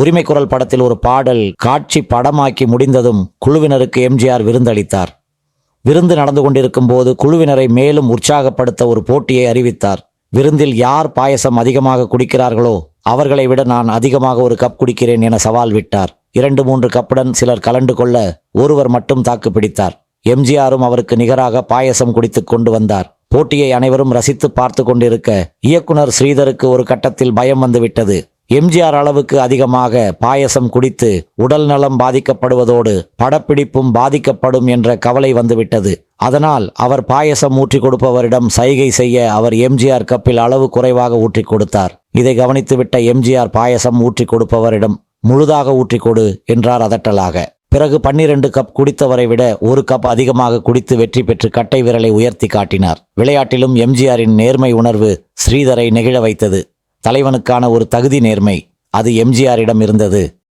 உரிமை குரல் படத்தில் ஒரு பாடல் காட்சி படமாக்கி முடிந்ததும் குழுவினருக்கு எம்ஜிஆர் விருந்தளித்தார். விருந்து நடந்து கொண்டிருக்கும் போது குழுவினரை மேலும் உற்சாகப்படுத்த ஒரு போட்டியை அறிவித்தார். விருந்தில் யார் பாயசம் அதிகமாக குடிக்கிறார்களோ அவர்களை விட நான் அதிகமாக ஒரு கப் குடிக்கிறேன் என சவால் விட்டார். இரண்டு மூன்று கப்புடன் சிலர் கலந்து கொள்ள ஒருவர் மட்டும் தாக்கு பிடித்தார். எம்ஜிஆரும் அவருக்கு நிகராக பாயசம் குடித்துக் கொண்டு வந்தார். போட்டியை அனைவரும் ரசித்து பார்த்து கொண்டிருக்க இயக்குனர் ஸ்ரீதருக்கு ஒரு கட்டத்தில் பயம் வந்துவிட்டது. எம்ஜிஆர் அளவுக்கு அதிகமாக பாயசம் குடித்து உடல் நலம் பாதிக்கப்படுவதோடு படப்பிடிப்பும் பாதிக்கப்படும் என்ற கவலை வந்துவிட்டது. அதனால் அவர் பாயசம் ஊற்றி கொடுப்பவரிடம் சைகை செய்ய அவர் எம்ஜிஆர் கப்பில் அளவு குறைவாக ஊற்றி கொடுத்தார். இதை கவனித்துவிட்ட எம்ஜிஆர் பாயசம் ஊற்றி கொடுப்பவரிடம் முழுதாக ஊற்றி கொடு என்றார் அதட்டலாக. பிறகு பன்னிரண்டு கப் குடித்தவரை விட ஒரு கப் அதிகமாக குடித்து வெற்றி பெற்று கட்டை விரலை உயர்த்தி காட்டினார். விளையாட்டிலும் எம்ஜிஆரின் நேர்மை உணர்வு ஸ்ரீதரை நெகிழ வைத்தது. தலைவனுக்கான ஒரு தகுதி நேர்மை அது எம்ஜிஆரிடம் இருந்தது.